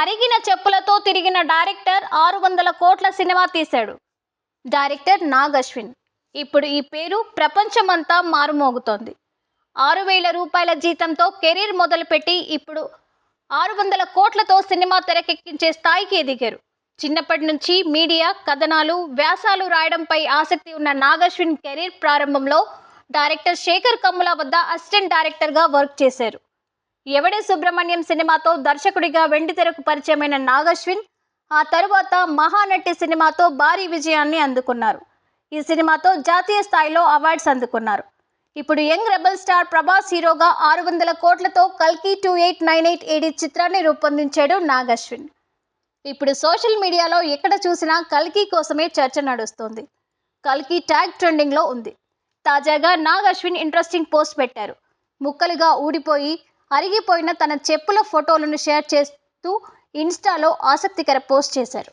అరిగిన చెప్పులతో తిరిగిన డైరెక్టర్ ఆరు వందల కోట్ల సినిమా తీశాడు. డైరెక్టర్ నాగ్ అశ్విన్ ఇప్పుడు ఈ పేరు ప్రపంచమంతా మారుమోగుతోంది. ఆరు వేల రూపాయల జీతంతో కెరీర్ మొదలుపెట్టి ఇప్పుడు ఆరు వందల కోట్లతో సినిమా తెరకెక్కించే స్థాయికి ఎదిగారు. చిన్నప్పటి నుంచి మీడియా కథనాలు వ్యాసాలు రాయడంపై ఆసక్తి ఉన్న నాగశ్విన్ కెరీర్ ప్రారంభంలో డైరెక్టర్ శేఖర్ కమ్ముల వద్ద అసిస్టెంట్ డైరెక్టర్గా వర్క్ చేశారు. ఎవడే సుబ్రహ్మణ్యం సినిమాతో దర్శకుడిగా వెండితెరకు పరిచయమైన నాగశ్విన్ ఆ తరువాత మహానటి సినిమాతో భారీ విజయాన్ని అందుకున్నారు. ఈ సినిమాతో జాతీయ స్థాయిలో అవార్డ్స్ అందుకున్నారు. ఇప్పుడు యంగ్ రెబల్ స్టార్ ప్రభాస్ హీరోగా ఆరు వందల కోట్లతో కల్కి two eight nine eight AD చిత్రాన్ని రూపొందించాడు నాగశ్విన్. ఇప్పుడు సోషల్ మీడియాలో ఎక్కడ చూసినా కల్కి కోసమే చర్చ నడుస్తోంది. కల్కి ట్యాగ్ ట్రెండింగ్లో ఉంది. తాజాగా నాగ్ అశ్విన్ ఇంట్రెస్టింగ్ పోస్ట్ పెట్టారు. ముక్కలుగా ఊడిపోయి అరిగిపోయిన తన చెప్పుల ఫోటోలను షేర్ చేస్తూ ఇన్స్టాలో ఆసక్తికర పోస్ట్ చేశారు.